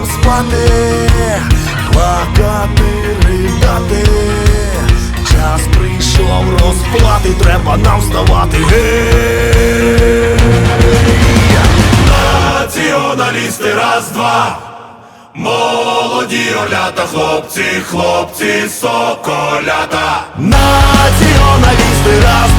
плакати, плакати, ридати. Час прийшов розплати, треба нам вставати. Націоналісти, раз, два. Молоді олята, хлопці, хлопці, соколята. Націоналісти, раз,